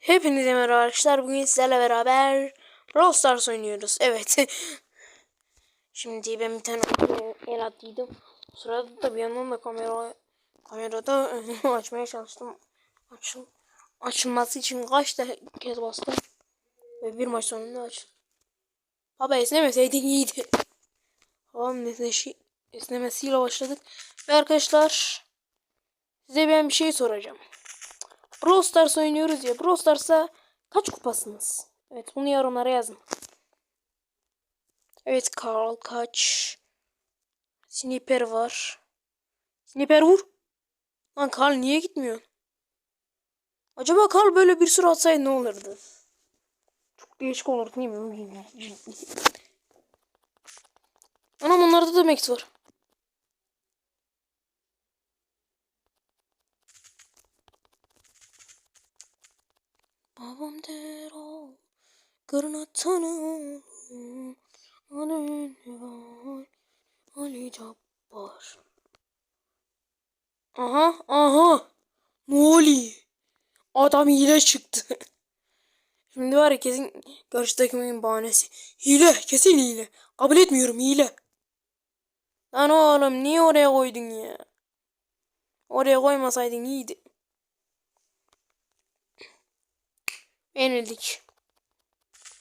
Hepinize merhaba arkadaşlar. Bugün sizlerle beraber Brawl Stars oynuyoruz. Evet. Şimdi ben bir tane el attıydım. Sırada da bir yandan da kamera kamerada açmaya çalıştım. Açıl açılması için kaç da kez bastım. Ve bir maç sonunda aç. Baba esnemeseydin iyiydi. Babam esneşi, esnemesiyle başladık. Ve arkadaşlar size ben bir şey soracağım. Brawl Stars oynuyoruz ya. Brawl Stars'a kaç kupasınız? Evet bunu yorumlara yazın. Evet Carl kaç? Sniper var. Sniper vur. Lan Carl niye gitmiyor? Acaba Carl böyle bir sürü atsaydı ne olurdu? Çok değişik olurdu değil mi? Anam onlarda da Max var. Babam der ol, kırına tanırım, var, Ali Cabbar. Aha, aha, ne? Adam hile çıktı. Şimdi var ya kesin karşı takımın bahanesi. Hile, kesin hile. Kabul etmiyorum hile. Lan oğlum niye oraya koydun ya? Oraya koymasaydın iyiydi. Yenildik.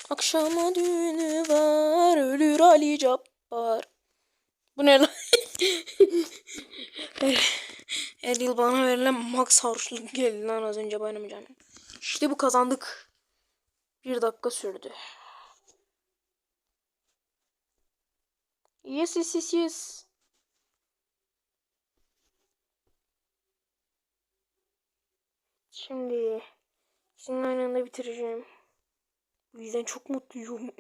Akşama düğünü var, ölür Ali Cabbar. Bu ne lan? her, her yıl bana verilen max harçlık geldi lan az önce canım. İşte bu kazandık. Bir dakika sürdü. Yes yes yes yes. Şimdi İkisini aynı anda bitireceğim. Bu yüzden çok mutluyum.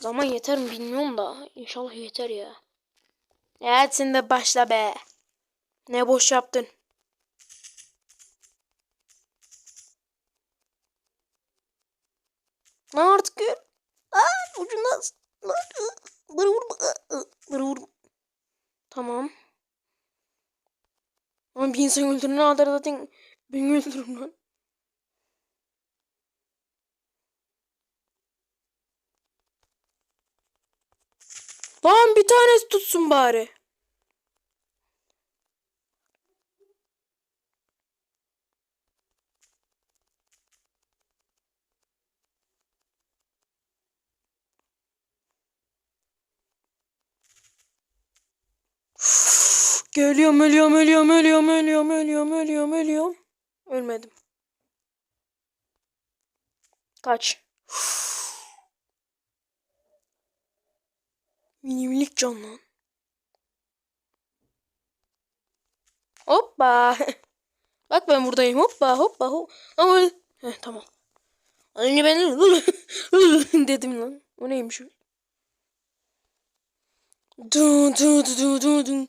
Zaman yeter mi bilmiyorum da. İnşallah yeter ya. Evet sen de başla be. Ne boş yaptın. Lan artık gör. Aa, ucundan. Bana vurma. Bana vurma. Tamam. Ama bir insan öldürene kadar zaten beni öldürürüm lan. Lan bir tanesi tutsun bari. Geliyorum, ölüyorum, ölüyorum, ölüyorum, ölüyorum, ölüyorum, ölüyorum, ölüyorum. Ölmedim. Kaç. Minimlik can lan. Hoppa. Bak ben buradayım. Hoppa hoppa hop. Heh, tamam. Önce ben dedim lan. O neymiş? Du du du du du du.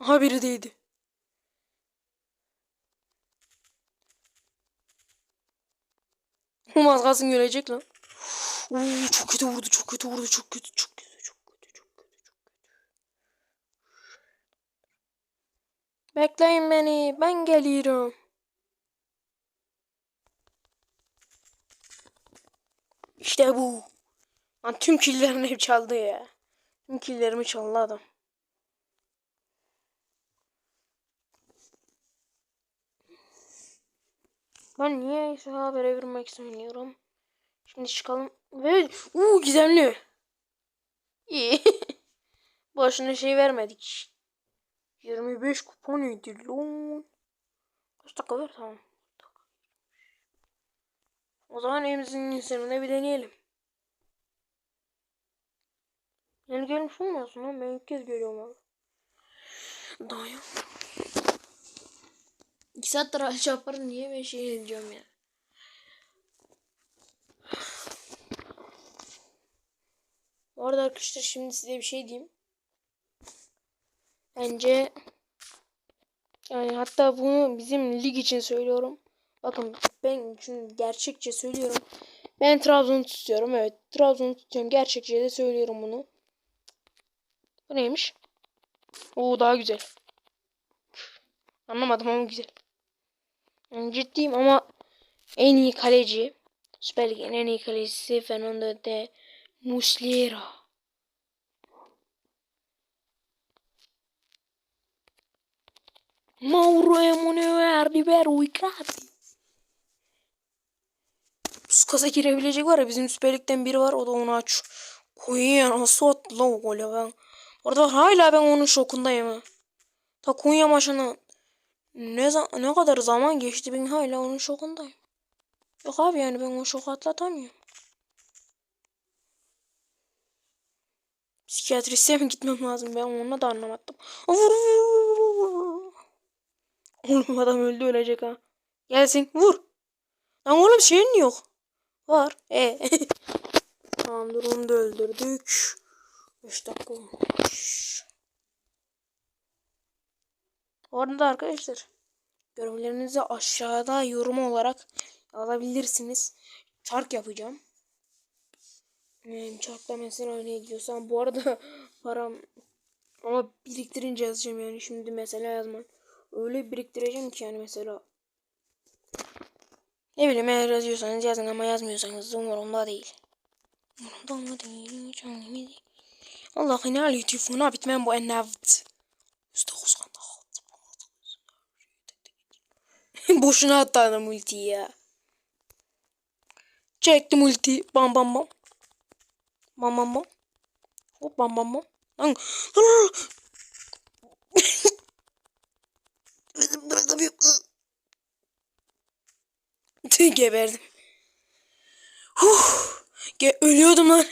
Aha biri değdi. Olmaz kalsın görecek lan. Oo, çok kötü vurdu, çok kötü vurdu, çok kötü, çok kötü, çok kötü, çok kötü, çok kötü. Bekleyin beni, ben geliyorum. İşte bu. Lan tüm killerini hep çaldı ya. Tüm killerimi çaldı adam. Ben niye habere vermek istemiyorum. Şimdi çıkalım. Ve uuu gizemli. İyi. Boşuna şey vermedik. 25 kupon neydi lan? Kaç dakika ver tamam. O zaman elimizin üzerinde bir deneyelim. Yeni gelmiş olmasın lan ben ilk kez görüyorum abi. Dayan. İki saattir yaparım niye ben şey edeceğim ya. Bu arada arkadaşlar şimdi size bir şey diyeyim. Bence yani hatta bunu bizim lig için söylüyorum. Bakın ben çünkü gerçekçe söylüyorum. Ben Trabzon'u tutuyorum. Evet Trabzon'u tutuyorum. Gerçekçe de söylüyorum bunu. Bu neymiş? Oo daha güzel. Anlamadım ama güzel. Yani ciddiyim ama en iyi kaleci Süper Lig'in en iyi kalecisi Fernando de Muslera. Mauro Emanuel Ribeiro Icardi. Puskasa girebilecek var ya bizim Süper Lig'den biri var o da onu aç. Konya nasıl attı la o golü ben. Orada hala ben onun şokundayım ha. Ta Konya maçına ne, ne kadar zaman geçti ben hala onun şokundayım. Yok abi yani ben o şoku atlatamıyorum. Psikiyatriste mi gitmem lazım ben onu da anlamadım. Vur, vur, vur, vur. Oğlum adam öldü ölecek ha. Gelsin vur. Lan oğlum şeyin yok. Var. E. Tamamdır onu da öldürdük. 5 dakika olmuş. Orada da arkadaşlar görevlerinizi aşağıda yorum olarak alabilirsiniz. Çark yapacağım. Ee, çarkla mesela ne diyorsam bu arada param ama biriktirince yazacağım yani şimdi mesela yazmam. Öyle biriktireceğim ki yani mesela ne bileyim eğer yazıyorsanız yazın ama yazmıyorsanız da umurumda değil. Umurumda mı değil, hiç değil. Allah alıyor telefona bitmem bu ennavt. Yüzde Boşuna attı adam ultiyi ya. Çektim ulti. Bam bam bam. Bam bam bam. Hop bam bam bam. Lan. Lan. Bizim bırakamıyorum. Tüh geberdim. Huh. Ge ölüyordum lan.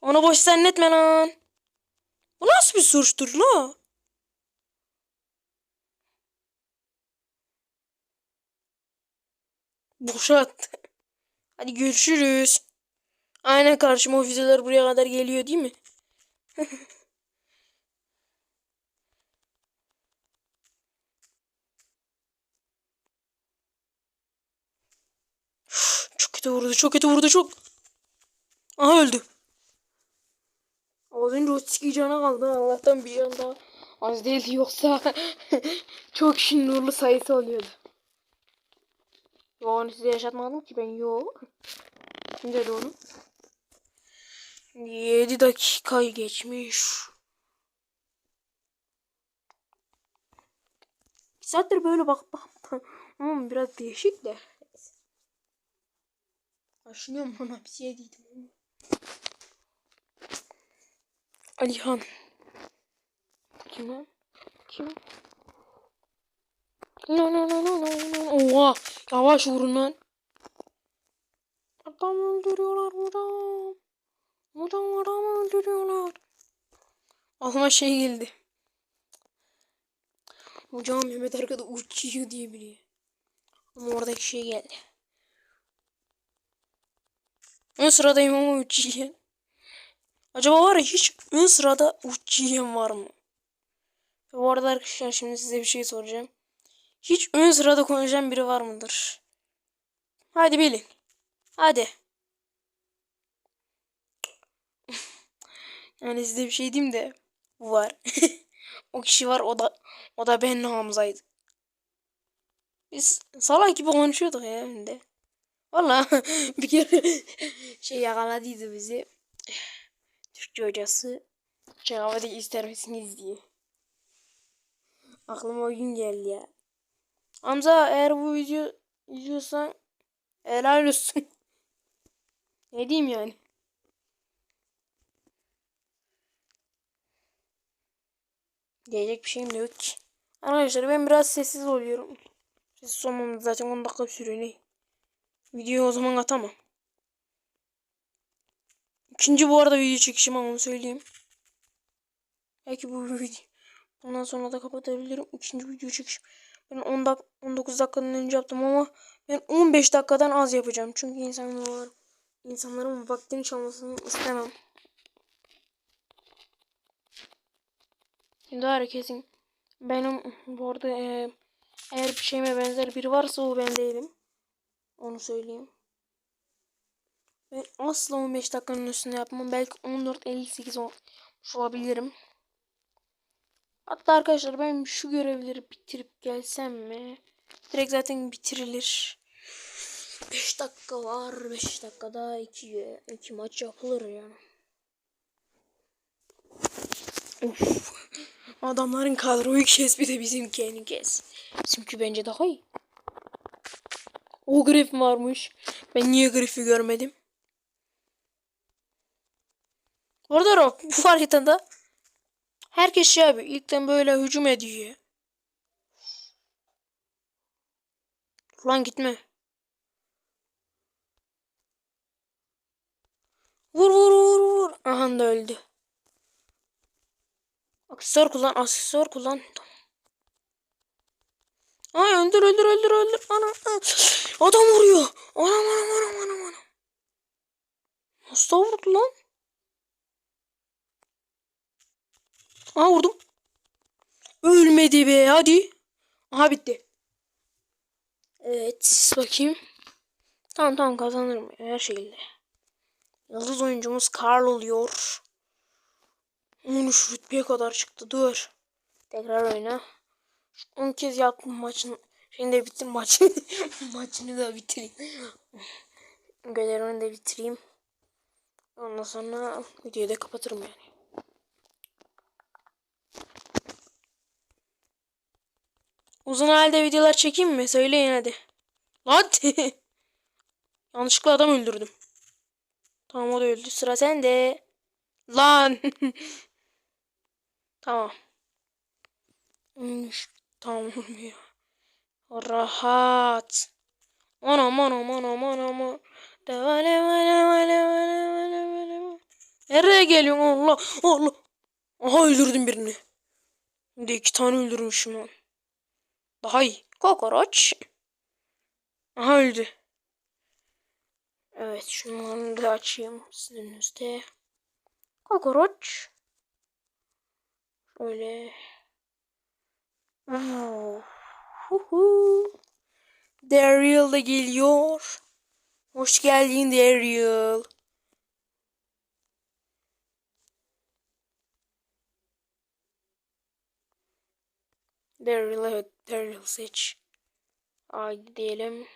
Onu boş zannetme lan. Bu nasıl bir suçtur la? Boşa attı. Hadi görüşürüz. Aynen karşıma o füzeler buraya kadar geliyor değil mi? çok kötü vurdu, çok kötü vurdu, çok. Aha öldü. Az önce o siki cana kaldı. Allah'tan bir anda az değildi yoksa çok işin nurlu sayısı oluyordu. Yo onu size yaşatmadım ki ben yo. Kim dedi onu? 7 dakika geçmiş. Bir saattir böyle bak bak. Ama biraz değişik de. Aşınıyorum bana bir şey dedim. Alihan. Kim? Kim? No no no no no no. Oha. Yavaş vurun lan. Adam öldürüyorlar hocam. Hocam adam öldürüyorlar. Aklıma şey geldi. Hocam Mehmet arkada uçuyor diye biliyor. Ama oradaki şey geldi. Ön sıradayım ama uçuyor. Acaba var ya hiç ön sırada uçuyan var mı? Bu arada arkadaşlar şimdi size bir şey soracağım. Hiç ön sırada konuşan biri var mıdır? Hadi bilin. Hadi. yani size bir şey diyeyim de var. o kişi var o da o da ben Hamza'ydı. Biz salak gibi konuşuyorduk ya önde. Valla bir kere şey yakaladıydı bizi. Türkçe hocası cevabı ister misiniz diye. Aklıma o gün geldi ya. Hamza eğer bu video izliyorsan helal olsun. ne diyeyim yani. Diyecek bir şeyim de yok ki. Arkadaşlar ben biraz sessiz oluyorum. Sessiz olmam zaten 10 dakika sürüyor ne? Videoyu o zaman atamam. İkinci bu arada video çekişim onu söyleyeyim. Belki bu video. Ondan sonra da kapatabilirim. İkinci video çekişim. Ben 10 dak 19 dakikadan önce yaptım ama ben 15 dakikadan az yapacağım. Çünkü insanlar insanların vaktini çalmasını istemem. Şimdi herkesin benim bu arada e, eğer bir şeyime benzer biri varsa o ben değilim. Onu söyleyeyim. Ben asla 15 dakikanın üstünde yapmam. Belki 14-58 olmuş olabilirim. Hatta arkadaşlar ben şu görevleri bitirip gelsem mi? Direkt zaten bitirilir. 5 dakika var. 5 dakikada 2 iki maç yapılır yani. Uf. Adamların kadroyu kes bir de bizimkini kes. Bizimki bence daha iyi. O grif varmış. Ben niye grifi görmedim? Orada Rock bu haritada herkes şey yapıyor. İlkten böyle hücum ediyor. Lan gitme. Vur vur vur vur. Aha da öldü. Aksesuar kullan, aksesuar kullan. Ay öldür öldür öldür öldür. Ana. Adam vuruyor. Anam anam anam anam anam. Nasıl vurdu lan? Aa vurdum. Ölmedi be hadi. Aha bitti. Evet bakayım. Tamam tamam kazanırım her şekilde. Yıldız oyuncumuz Karl oluyor. 13 rütbeye kadar çıktı. Dur. Tekrar oyna. 10 kez yaptım maçın. Şimdi de bitir maçı. Maçını da bitireyim. Görevini de bitireyim. Ondan sonra videoyu da kapatırım yani. Uzun halde videolar çekeyim mi? Söyleyin hadi. Lan! Yanlışlıkla adam öldürdüm. Tamam o da öldü. Sıra sende. Lan! tamam. Tamam ya. Rahat. Vale vale vale vale vale. Nereye geliyorsun Allah Allah. Aha öldürdüm birini. Bir de iki tane öldürmüşüm lan. Daha iyi. Kokoroç. Aha. Evet şunları da açayım sizin önünüzde. Kokoroç. Şöyle. Daryl da geliyor. Hoş geldin Daryl. Daryl Daryl seç. Haydi diyelim.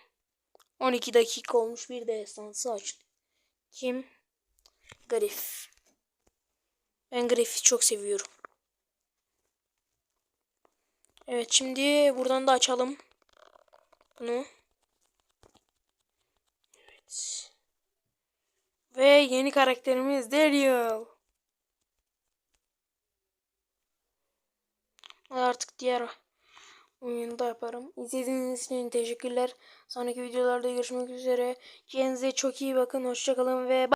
12 dakika olmuş bir de esansı açtı. Kim? Griff. Ben Griff'i çok seviyorum. Evet şimdi buradan da açalım. Bunu. Evet. Ve yeni karakterimiz Daryl. Artık diğer oyunda yaparım. İzlediğiniz için teşekkürler. Sonraki videolarda görüşmek üzere. Kendinize çok iyi bakın. Hoşçakalın ve